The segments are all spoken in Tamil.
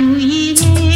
the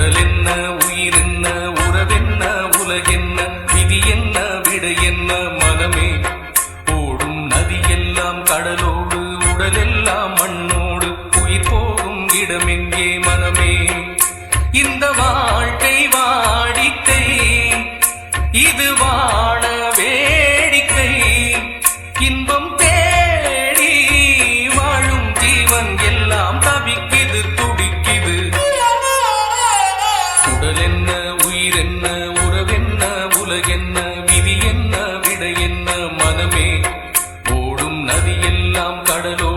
உடல் என்ன உயிர் என்ன உறவென்ன உலகென்ன விதி என்ன விடை என்ன மனமே ஓடும் நதி எல்லாம் கடலோடு உடல் எல்லாம் மண்ணோடு உயிர் போகும் இடமெங்கே மனமே. இந்த வா உடல் என்ன உயிர் என்ன உறவென்ன உலகென்ன விதி என்ன விடை என்ன மனமே ஓடும் நதி எல்லாம் கடலோ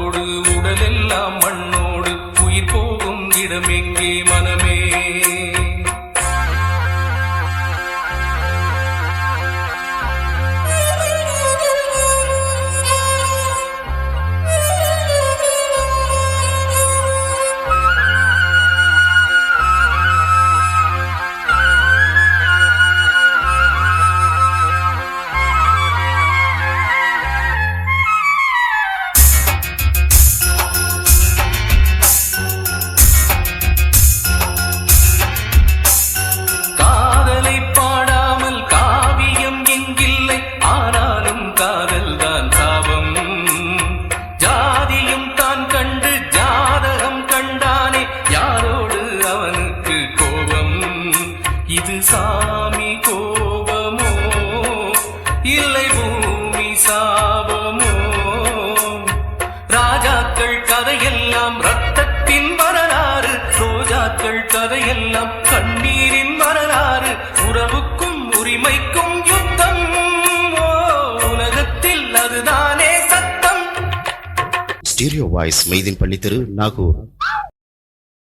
ஸ்டீரியோ வாய்ஸ் மெய்தின் பள்ளி திரு நாகூர்